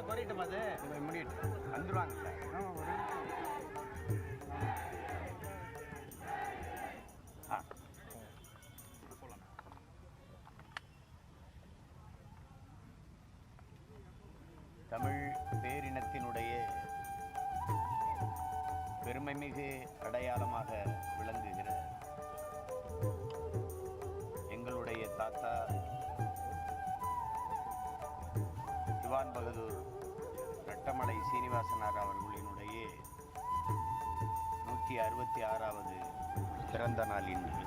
சத்தம் குறையட்டும் அது முடியட்டு வந்துடுவாங்க ஆ. தமிழ் பேரினத்தினுடைய பெருமைமிகு அடையாளமாக திவான் பகதூர் ரட்டமலை சீனிவாசனார் அவர்களினுடைய நூற்றி அறுபத்தி ஆறாவது பிறந்த நாள் இன்று.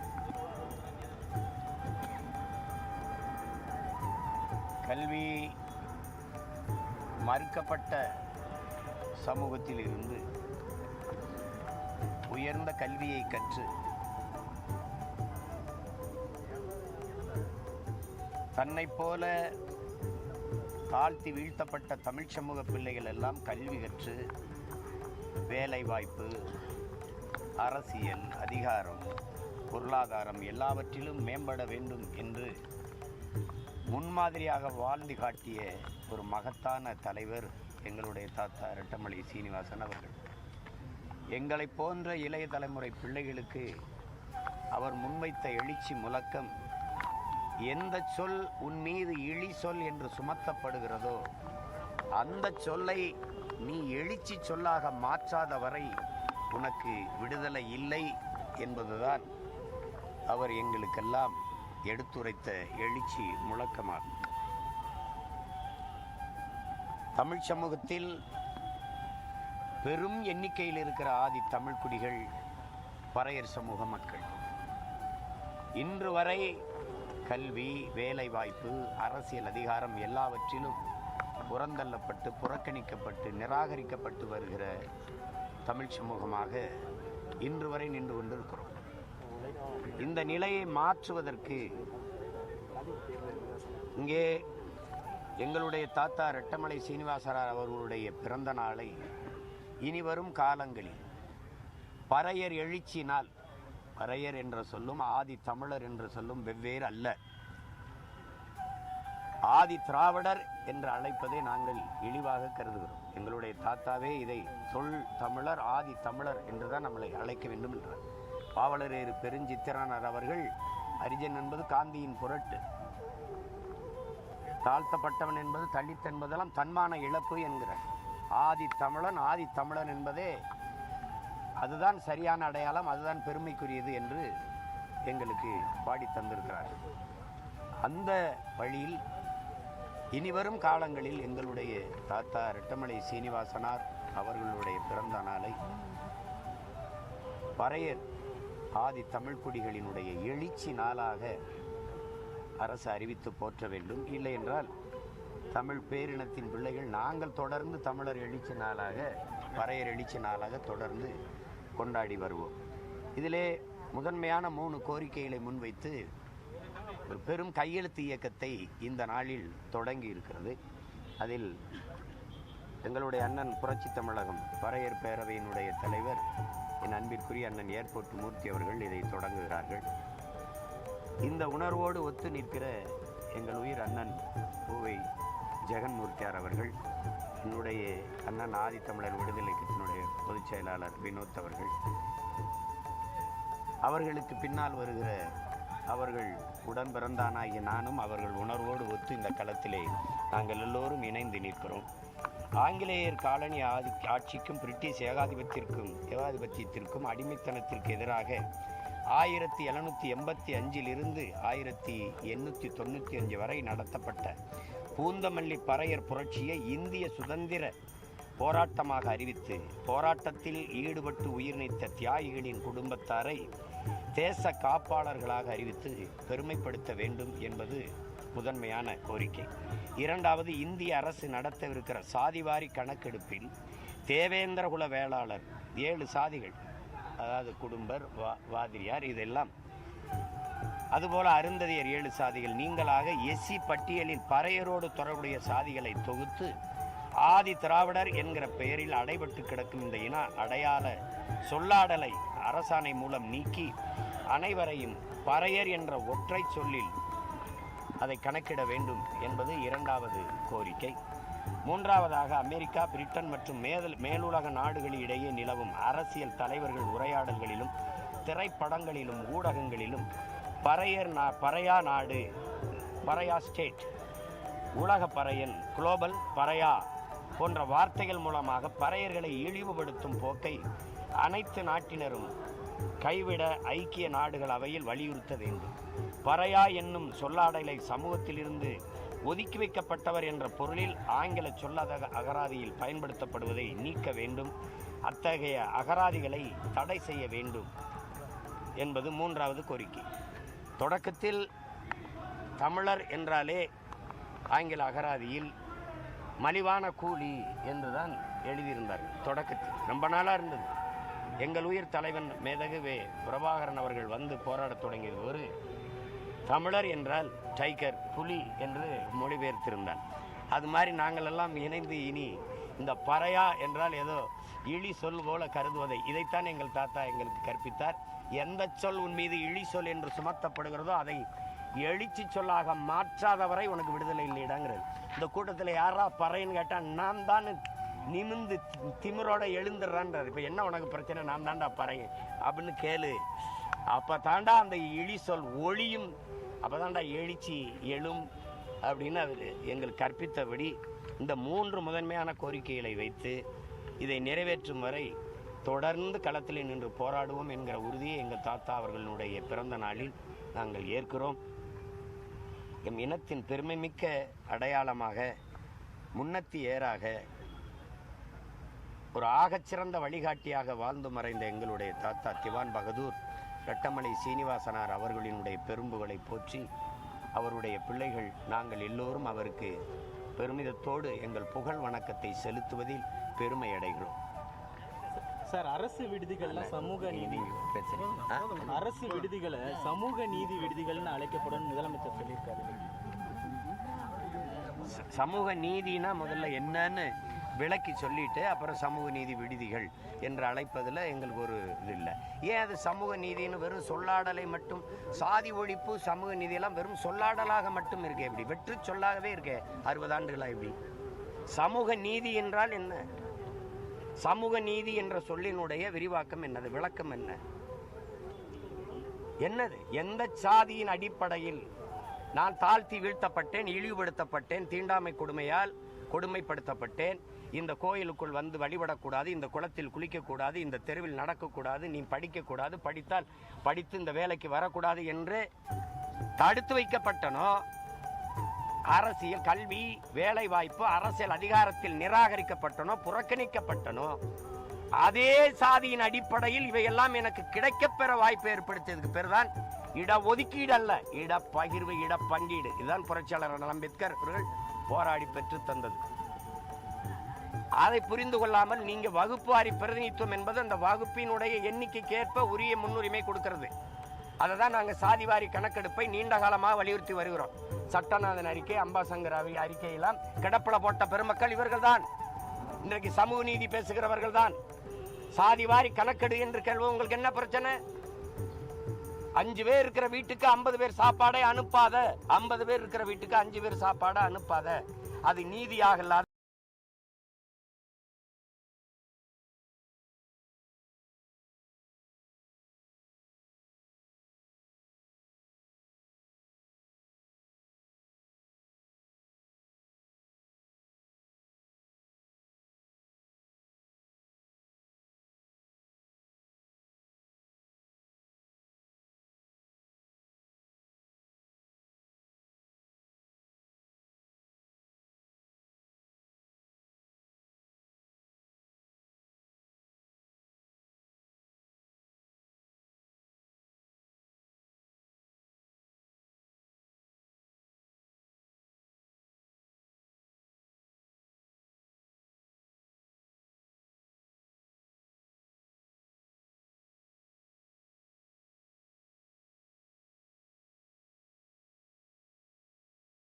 கல்வி மறுக்கப்பட்ட சமூகத்தில் இருந்து உயர்ந்த கல்வியை கற்று தன்னைப் போல தாழ்த்தி வீழ்த்தப்பட்ட தமிழ் சமூக பிள்ளைகள் எல்லாம் கல்வி கற்று வேலை வாய்ப்பு அரசியல் அதிகாரம் பொருளாதாரம் எல்லாவற்றிலும் மேம்பட வேண்டும் என்று முன்மாதிரியாக வாழ்ந்து காட்டிய ஒரு மகத்தான தலைவர் எங்களுடைய தாத்தா ரெட்டமலை சீனிவாசன் அவர்கள். எங்களை போன்ற இளைய தலைமுறை பிள்ளைகளுக்கு அவர் முன்வைத்த எழுச்சி முழக்கம் எந்த சொல் உன் மீது இழி சொல் என்று சுமத்தப்படுகிறதோ அந்த சொல்லை நீ எழுச்சி சொல்லாக மாற்றாத வரை உனக்கு விடுதலை இல்லை என்பதுதான் அவர் எங்களுக்கெல்லாம் எடுத்துரைத்த எழுச்சி முழக்கமாகும். தமிழ் சமூகத்தில் பெரும் எண்ணிக்கையில் இருக்கிற ஆதி தமிழ் குடிகள் பறையர் சமூக மக்கள். இன்று வரை கல்வி வேலைவாய்ப்பு அரசியல் அதிகாரம் எல்லாவற்றிலும் புறந்தள்ளப்பட்டு புறக்கணிக்கப்பட்டு நிராகரிக்கப்பட்டு வருகிற தமிழ் சமூகமாக இன்று வரை நின்று கொண்டிருக்கிறோம். இந்த நிலையை மாற்றுவதற்கு இங்கே எங்களுடைய தாத்தா ரெட்டமலை சீனிவாசரார் அவர்களுடைய பிறந்த நாளை இனி வரும் காலங்களில் பறையர் எழுச்சினால் பறையர் என்ற சொல்லும் ஆதி தமிழர் என்ற சொல்லும் வெவ்வேறு அல்ல. ஆதி திராவிடர் என்று அழைப்பதை நாங்கள் இழிவாக கருதுகிறோம். எங்களுடைய தாத்தாவே இதை சொல் தமிழர் ஆதி தமிழர் என்றுதான் நம்மளை அழைக்க வேண்டும் என்றார். பாவலரேறு பெருஞ்சித்திரனார் அவர்கள் அரிஜன் என்பது காந்தியின் புரட்டு. தாழ்த்தப்பட்டவன் என்பது தலித் என்பதெல்லாம் தன்மான இழப்பு என்கிறார். ஆதி தமிழன் ஆதி தமிழன் என்பதே அதுதான் சரியான அடையாளம் அதுதான் பெருமைக்குரியது என்று எங்களுக்கு பாடி தந்திருக்கிறார் அந்த வழியில் இனிவரும் காலங்களில் எங்களுடைய தாத்தா ரெட்டமலை சீனிவாசனார் அவர்களுடைய பிறந்த நாளை பறையர் ஆதி தமிழ்குடிகளினுடைய எழுச்சி நாளாக அரசு அறிவித்து போற்ற வேண்டும். இல்லை என்றால் தமிழ் பேரினத்தின் பிள்ளைகள் நாங்கள் தொடர்ந்து தமிழர் எழுச்சி நாளாக பறையர் எழுச்சி நாளாக தொடர்ந்து கொண்டாடி வருவோம். இதிலே முதன்மையான மூணு கோரிக்கைகளை முன்வைத்து ஒரு பெரும் கையெழுத்து இயக்கத்தை இந்த நாளில் தொடங்கி இருக்கிறது. அதில் எங்களுடைய அண்ணன் புரட்சி தமிழகம் பறையர் பேரவையினுடைய தலைவர் என் அன்பிற்குரிய அண்ணன் ஏர்போர்ட் மூர்த்தி அவர்கள் இதை தொடங்குகிறார்கள். இந்த உணர்வோடு ஒத்து நிற்கிற எங்கள் உயிர் அண்ணன் பூவை ஜெகன்மூர்த்தியார் அவர்கள் என்னுடைய அண்ணன் ஆதித்தமிழர் விடுதலை கட்சியினுடைய பொதுச் செயலாளர் வினோத் அவர்கள். அவர்களுக்கு பின்னால் வருகிற அவர்கள் உடன் பிறந்தானாகிய நானும் அவர்கள் உணர்வோடு ஒத்து இந்த களத்திலே நாங்கள் எல்லோரும் இணைந்து நிற்கிறோம். ஆங்கிலேயர் காலனி ஆதி ஆட்சிக்கும் பிரிட்டிஷ் ஏகாதிபத்திற்கும் ஏகாதிபத்தியத்திற்கும் அடிமைத்தனத்திற்கு எதிராக ஆயிரத்தி எழுநூற்றி எண்பத்தி அஞ்சிலிருந்து ஆயிரத்தி எண்ணூற்றி தொண்ணூற்றி அஞ்சு வரை நடத்தப்பட்ட பூந்தமல்லி பறையர் புரட்சியை இந்திய சுதந்திர போராட்டமாக அறிவித்து போராட்டத்தில் ஈடுபட்டு உயிர் நீத்த தியாகிகளின் குடும்பத்தாரை தேச காப்பாளர்களாக அறிவித்து பெருமைப்படுத்த வேண்டும் என்பது முதன்மையான கோரிக்கை. இரண்டாவது இந்திய அரசு நடத்தவிருக்கிற சாதிவாரி கணக்கெடுப்பில் தேவேந்திரகுல வேளாளர் ஏழு சாதிகள் அதாவது குடும்பர் வா வாதிரியார் இதெல்லாம் அதுபோல அருந்ததியர் ஏழு சாதிகள். நீங்களாக எஸ்சி பட்டியலில் பறையரோடு தொடர்புடைய சாதிகளை தொகுத்து ஆதி திராவிடர் என்கிற பெயரில் அடைபட்டு கிடக்கும் இந்த இன அடையாள சொல்லாடலை அரசாணை மூலம் நீக்கி அனைவரையும் பறையர் என்ற ஒற்றை சொல்லில் அதை கணக்கிட வேண்டும் என்பது இரண்டாவது கோரிக்கை. மூன்றாவதாக அமெரிக்கா பிரிட்டன் மற்றும் மேதல் மேலுலக நாடுகளிடையே நிலவும் அரசியல் தலைவர்கள் உரையாடல்களிலும் திரைப்படங்களிலும் ஊடகங்களிலும் பறையர் நா பறையா நாடு பறையா ஸ்டேட் உலக பறையன் குளோபல் பறையா போன்ற வார்த்தைகள் மூலமாக பறையர்களை இழிவுபடுத்தும் போக்கை அனைத்து நாட்டினரும் கைவிட ஐக்கிய நாடுகள் அவையில் வலியுறுத்த வேண்டும். பறையா என்னும் சொல்லாடலை சமூகத்திலிருந்து ஒதுக்கி வைக்கப்பட்டவர் என்ற பொருளில் ஆங்கில சொல்லதக அகராதியில் பயன்படுத்தப்படுவதை நீக்க வேண்டும். அத்தகைய அகராதிகளை தடை செய்ய வேண்டும் என்பது மூன்றாவது கோரிக்கை. தொடக்கத்தில் தமிழர் என்றாலே ஆங்கில அகராதியில் மலிவான கூலி என்றுதான் எழுதியிருந்தார்கள். தொடக்கத்தில் ரொம்ப நாளாக இருந்தது. எங்கள் உயிர் தலைவன் மேதகு வே பிரபாகரன் அவர்கள் வந்து போராடத் தொடங்கியது ஒரு தமிழர் என்றால் டைகர் புலி என்று மொழிபெயர்த்திருந்தான். அது மாதிரி நாங்கள் எல்லாம் இணைந்து இனி இந்த பறையா என்றால் ஏதோ இழி சொல் போல கருதுவதை இதைத்தான் எங்கள் தாத்தா எங்களுக்கு கற்பித்தார். எந்த சொல் உன் மீது இழி சொல் என்று சுமத்தப்படுகிறதோ அதை எழுச்சி சொல்லாக மாற்றாதவரை உனக்கு விடுதலை இல்லைடாங்கிறது இந்த கூட்டத்தில் யாரா பறைன்னு கேட்டால் நான் தான் நிமிந்து திமிரோட எழுந்துடுறான்றார் இப்போ என்ன உனக்கு பிரச்சனை? நான் தாண்டா பறையன். அப்படின்னு கேளு. அப்போ தாண்டா அந்த இழி சொல் ஒளியும் அப்போ தாண்டா எழுச்சி எழும் அப்படின்னு அவர் எங்களுக்கு கற்பித்தபடி இந்த மூன்று முதன்மையான கோரிக்கைகளை வைத்து இதை நிறைவேற்றும் வரை தொடர்ந்து களத்தில் நின்று போராடுவோம் என்கிற உறுதியை எங்கள் தாத்தா அவர்களுடைய பிறந்த நாளில் நாங்கள் ஏற்கிறோம். எம் இனத்தின் பெருமைமிக்க அடையாளமாக முன்னத்தி ஏறாக ஒரு ஆகச்சிறந்த வழிகாட்டியாக வாழ்ந்து மறைந்த எங்களுடைய தாத்தா திவான் பகதூர் ரெட்டமலை சீனிவாசனார் அவர்களினுடைய பெரும்புகளை போற்றி அவருடைய பிள்ளைகள் நாங்கள் எல்லோரும் அவருக்கு பெருமிதத்தோடு எங்கள் புகழ் வணக்கத்தை செலுத்துவதில் பெருமை அடைகிறோம். சார் அரசு விடுதிகள்ல சமூக நீதி. அரசு விடுதிகளை சமூக நீதி விடுதிகள்னு அழைக்கப்படும் முதலமைச்சர் சொல்லியிருக்காரு. சமூக நீதினா முதல்ல என்னன்னு விளக்கி சொல்லிட்டு அப்புறம் சமூக நீதி விடுதிகள் என்று அழைப்பதில் எங்களுக்கு ஒரு இது இல்லை. ஏன் அது சமூக நீதின்னு வெறும் சொல்லாடலை மட்டும் சாதி ஒழிப்பு சமூக நீதியெல்லாம் வெறும் சொல்லாடலாக மட்டும் இருக்கே இப்படி வெற்று சொல்லாகவே இருக்கே. அறுபது ஆண்டுகளாக இப்படி சமூக நீதி என்றால் என்ன? சமூக நீதி என்ற சொல்லினுடைய விரிவாக்கம் என்னது? விளக்கம் என்ன? என்னது? எந்த சாதியின் அடிப்படையில் நான் தாழ்த்தி வீழ்த்தப்பட்டேன் இழிவுபடுத்தப்பட்டேன் தீண்டாமை கொடுமையால் கொடுமைப்படுத்தப்பட்டேன் இந்த கோயிலுக்குள் வந்து வழிபடக்கூடாது இந்த குளத்தில் குளிக்கக்கூடாது இந்த தெருவில் நடக்கக்கூடாது நீ படிக்கக்கூடாது படித்தால் படித்து இந்த வேலைக்கு வரக்கூடாது என்று தடுத்து வைக்கப்பட்டனோ அரசியல் கல்வி வேலைவாய்ப்பு அரசியல் அதிகாரத்தில் நிராகரிக்கப்பட்டனோ புறக்கணிக்கப்பட்டனோ அதே சாதியின் அடிப்படையில் இவையெல்லாம் எனக்கு கிடைக்கப்பெற வாய்ப்பு ஏற்படுத்தியதுக்கு பேர் தான் இட ஒதுக்கீடு அல்ல. இடப்பகிர்வு இடப்பங்கீடு. இதுதான் புரட்சியாளர் அம்பேத்கர் அவர்கள் போராடி பெற்று தந்தது. அதை புரிந்து கொள்ளாமல் நீங்க வகுப்புவாரி பிரதிநிதித்துவம் என்பது அந்த வகுப்பினுடைய எண்ணிக்கைக்கேற்ப உரிய முன்னுரிமை கொடுக்கிறது. அதை தான் நாங்கள் சாதிவாரி கணக்கெடுப்பை நீண்ட காலமாக வலியுறுத்தி வருகிறோம். சட்டநாதன் அறிக்கை அம்பாசங்கர் அறிக்கையெல்லாம் கிடப்பில் போட்ட பெருமக்கள் இவர்கள் தான் இன்றைக்கு சமூக நீதி பேசுகிறவர்கள் தான் சாதிவாரி கணக்கெடு என்று கேள்வி உங்களுக்கு என்ன பிரச்சனை? அஞ்சு பேர் இருக்கிற வீட்டுக்கு ஐம்பது பேர் சாப்பாடை அனுப்பாத ஐம்பது பேர் இருக்கிற வீட்டுக்கு அஞ்சு பேர் சாப்பாடை அனுப்பாத. அது நீதியாக இல்லாத